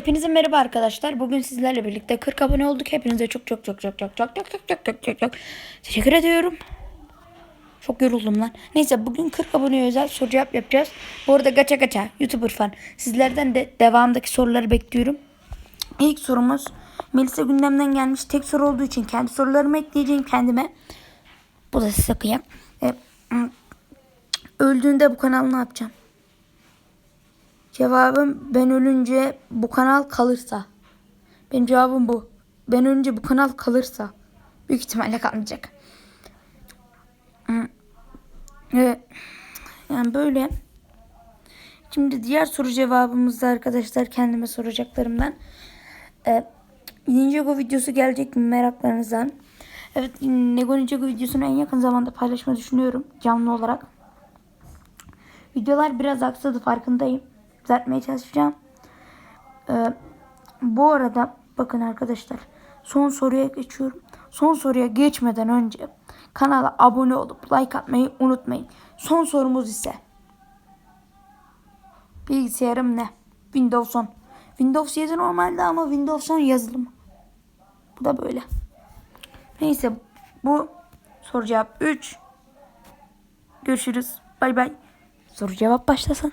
Hepinize merhaba arkadaşlar. Bugün sizlerle birlikte 40 abone olduk. Hepinize çok çok çok çok çok çok çok çok çok çok çok çok teşekkür ediyorum. Çok yoruldum lan. Neyse bugün 40 aboneye özel soru cevap yapacağız. Bu arada gaça gaça YouTuber fan. Sizlerden de devamındaki soruları bekliyorum. İlk sorumuz Melisa gündemden gelmiş. Tek soru olduğu için kendi sorularımı ekleyeceğim kendime. Bu da size kıyam. E, öldüğünde bu kanal ne yapacağım? Cevabım ben ölünce bu kanal kalırsa. Benim cevabım bu. Ben ölünce bu kanal kalırsa. Büyük ihtimalle kalmayacak. Yani böyle. Şimdi diğer soru cevabımızda arkadaşlar kendime soracaklarımdan. Ee, Ninjago videosu gelecek mi meraklarınızdan? Evet Nego Ninjago videosunu en yakın zamanda paylaşmayı düşünüyorum canlı olarak. Videolar biraz aksadı farkındayım. Düzeltmeye çalışacağım. Ee, bu arada bakın arkadaşlar son soruya geçiyorum. Son soruya geçmeden önce kanala abone olup like atmayı unutmayın. Son sorumuz ise bilgisayarım ne? Windows 10. Windows 7 normalde ama Windows 10 yazılım. Bu da böyle. Neyse bu soru cevap 3. Görüşürüz. Bay bay. Soru cevap başlasın.